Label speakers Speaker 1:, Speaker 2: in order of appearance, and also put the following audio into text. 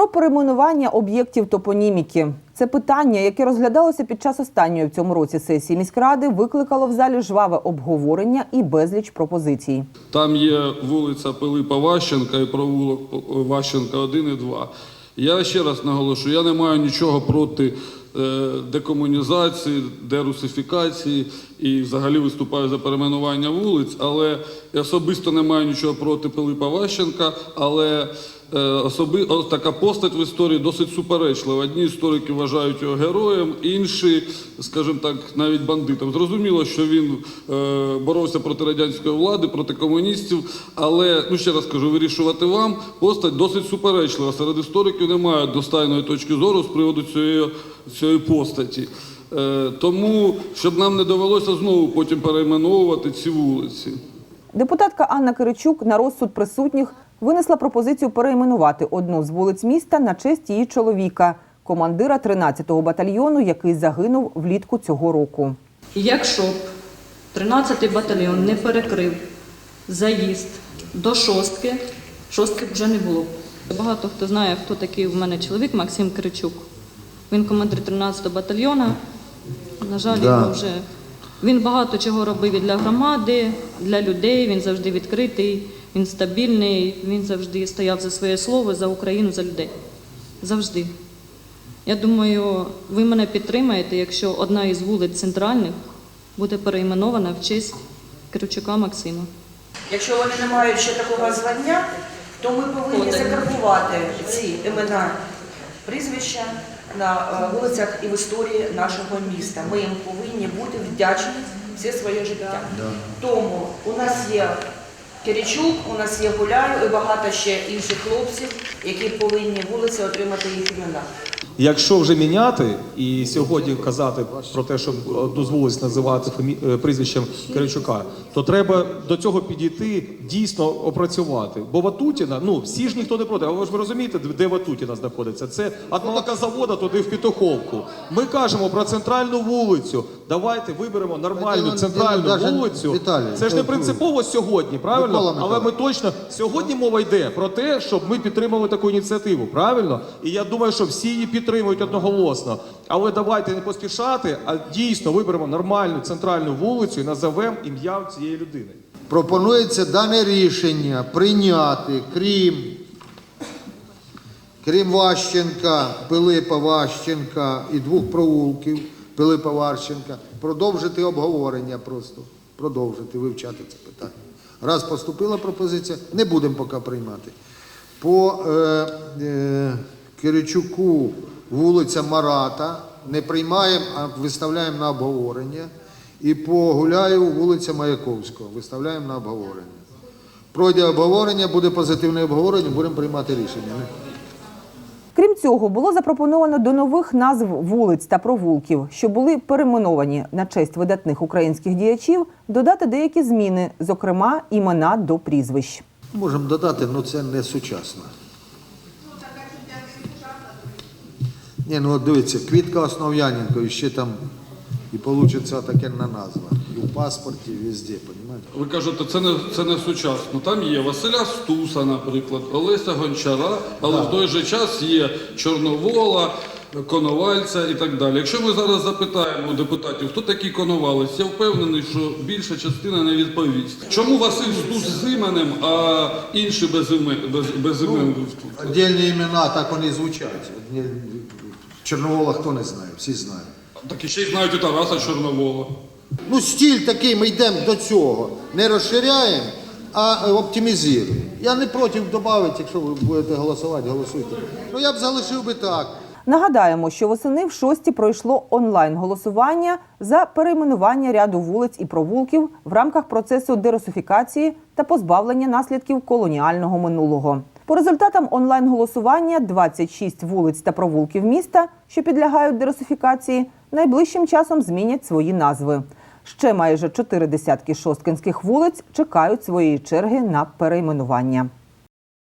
Speaker 1: Про перейменування об'єктів топоніміки. Це питання, яке розглядалося під час останньої в цьому році сесії міськради, викликало в залі жваве обговорення і безліч пропозицій.
Speaker 2: Там є вулиця Пилипа Ващенка і провулок Ващенка 1 і 2. Я ще раз наголошую, я не маю нічого проти е, декомунізації, дерусифікації і взагалі виступаю за перейменування вулиць, але я особисто не маю нічого проти Пилипа Ващенка, але е, особи, о, така постать в історії досить суперечлива. Одні історики вважають його героєм, інші, скажімо так, навіть бандитом. Зрозуміло, що він е, боровся проти радянської влади, проти комуністів, але ну ще раз кажу, вирішувати вам постать досить суперечлива. Серед істориків немає достойної точки зору з приводу цієї, цієї постаті. Е, тому, щоб нам не довелося знову потім перейменовувати ці вулиці.
Speaker 1: Депутатка Анна Киричук на розсуд присутніх винесла пропозицію перейменувати одну з вулиць міста на честь її чоловіка, командира 13-го батальйону, який загинув влітку цього року.
Speaker 3: Якщо б 13-й батальйон не перекрив заїзд до шостки, шостки вже не було. Багато хто знає, хто такий у мене чоловік Максим Кричук. Він командир 13-го батальйону. На жаль,
Speaker 4: Да.
Speaker 3: його вже він багато чого робив і для громади, для людей. Він завжди відкритий, він стабільний, він завжди стояв за своє слово, за Україну, за людей. Завжди. Я думаю, ви мене підтримаєте, якщо одна із вулиць центральних буде перейменована в честь Киричука Максима.
Speaker 5: Якщо вони не мають ще такого звання, то ми повинні закарбувати ці імена, прізвища на е, вулицях і в історії нашого міста. Ми їм повинні бути вдячні все своє життя. Тому у нас є Киричук, у нас є Гуляю і багато ще інших хлопців, які повинні вулиці отримати їх імена.
Speaker 6: Якщо вже міняти і сьогодні казати про те, щоб одну називати фамі- е, прізвищем Киричука, то треба до цього підійти дійсно опрацювати. Бо Ватутіна, ну всі ж ніхто не проти. Але ж ви розумієте, де Ватутіна знаходиться? Це від молокозавода туди в Петуховку. Ми кажемо про центральну вулицю. Давайте виберемо нормальну центральну вулицю. Це ж не
Speaker 4: е,
Speaker 6: принципово сьогодні, правильно? Але ми точно сьогодні мова йде про те, щоб ми підтримали таку ініціативу, правильно? І я думаю, що всі її підтримують одноголосно. Але давайте не поспішати, а дійсно виберемо нормальну центральну вулицю і назовемо ім'я цієї людини.
Speaker 4: Пропонується дане рішення прийняти, крім, крім Ващенка, Пилипа Ващенка і двох провулків Пилипа Ващенка, продовжити обговорення просто. Продовжити вивчати це питання. Раз поступила пропозиція, не будемо поки приймати. По е, е, Киричуку вулиця Марата не приймаємо, а виставляємо на обговорення. І по Гуляєву вулиця Маяковського виставляємо на обговорення. Пройде обговорення, буде позитивне обговорення, будемо приймати рішення.
Speaker 1: Крім цього, було запропоновано до нових назв вулиць та провулків, що були перейменовані на честь видатних українських діячів, додати деякі зміни, зокрема імена до прізвищ.
Speaker 4: Можемо додати, але це не сучасно. Ні, ну от дивіться, Квітка Основ'яненко, і ще там і вийде таке на назва. І в паспорті, і везде, розумієте?
Speaker 2: Ви кажете, це не це не сучасно. Там є Василя Стуса, наприклад, Олеся Гончара, але в той же час є Чорновола, Коновальця і так далі. Якщо ми зараз запитаємо депутатів, хто такий Коновалець, я впевнений, що більша частина не відповість. Чому Василь Стус з іменем, а інші без імен без, без імен?
Speaker 4: Отдельні імена, так вони звучать. Чорновола хто не знає, всі знають.
Speaker 2: Так і ще й знають і Тараса Чорновола.
Speaker 4: Ну, стиль такий, ми йдемо до цього. Не розширяємо, а оптимізуємо. Я не проти додати, якщо ви будете голосувати, голосуйте. Ну я б залишив би так.
Speaker 1: Нагадаємо, що восени в шості пройшло онлайн-голосування за перейменування ряду вулиць і провулків в рамках процесу дерусифікації та позбавлення наслідків колоніального минулого. По результатам онлайн-голосування 26 вулиць та провулків міста, що підлягають дерусифікації, найближчим часом змінять свої назви. Ще майже чотири десятки шосткинських вулиць чекають своєї черги на перейменування.